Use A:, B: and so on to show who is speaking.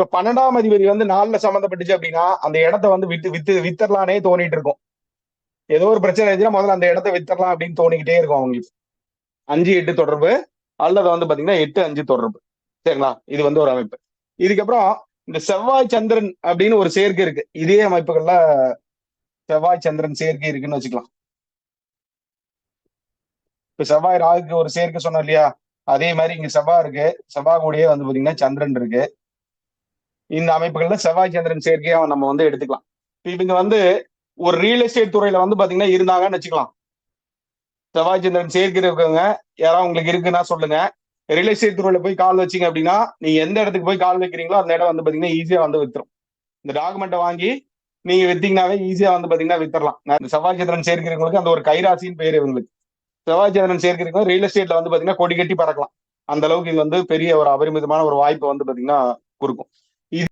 A: இப்ப பன்னெண்டாம் அதிபதி வந்து நாலுல சம்மந்தப்பட்டுச்சு அப்படின்னா அந்த இடத்த வந்து வித்து வித்து வித்தரலானே தோணிட்டு இருக்கும். ஏதோ ஒரு பிரச்சனை இருந்துச்சுன்னா முதல்ல அந்த இடத்த வித்தரலாம் அப்படின்னு தோணிக்கிட்டே இருக்கும் அவங்களுக்கு. அஞ்சு எட்டு தொடர்பு அல்லது வந்து பாத்தீங்கன்னா எட்டு அஞ்சு தொடர்பு. சரிங்களா? இது வந்து ஒரு அமைப்பு. இதுக்கப்புறம் இந்த செவ்வாய் சந்திரன் அப்படின்னு ஒரு சேர்க்கை இருக்கு. இதே அமைப்புகள்ல செவ்வாய் சந்திரன் சேர்க்கை இருக்குன்னு வச்சுக்கலாம். இப்ப செவ்வாய் ராகுக்கு ஒரு சேர்க்கை சொன்னோம் இல்லையா? அதே மாதிரி இங்க செவ்வாய் இருக்கு. செவ்வாய் கூடயே வந்து பாத்தீங்கன்னா சந்திரன் இருக்கு. இந்த அமைப்புகள்ல செவ்வாய் சந்திரன் சேர்க்கையை நம்ம வந்து எடுத்துக்கலாம். இப்ப இவங்க வந்து ஒரு ரியல் எஸ்டேட் துறையில வந்து பாத்தீங்கன்னா இருந்தாங்கன்னு வச்சுக்கலாம். செவ்வாய் சந்திரன் சேர்க்கை இருக்கவங்க யாராவது உங்களுக்கு இருக்குன்னா சொல்லுங்க. ரியல் எஸ்டேட் துறையில போய் கால் வச்சீங்க அப்படின்னா நீங்க எந்த இடத்துக்கு போய் கால் வைக்கிறீங்களோ அந்த இடம் வந்து பாத்தீங்கன்னா ஈஸியா வந்து வித்துரும். இந்த டாக்குமெண்ட்டை வாங்கி நீங்க வித்தீங்கன்னாவே ஈஸியா வந்து பாத்தீங்கன்னா வித்தரலாம். செவ்வாய் சந்திரன் சேர்க்கிறவங்களுக்கு அந்த ஒரு கைராசின்னு பேர் இவங்களுக்கு. செவ்வாய் சந்திரன் சேர்க்கிறவங்க ரியல் எஸ்டேட்ல வந்து பாத்தீங்கன்னா கொடி கட்டி பறக்கலாம். அந்த அளவுக்கு இது வந்து பெரிய ஒரு அபரிமிதமான ஒரு வாய்ப்பை வந்து பாத்தீங்கன்னா கொடுக்கும்.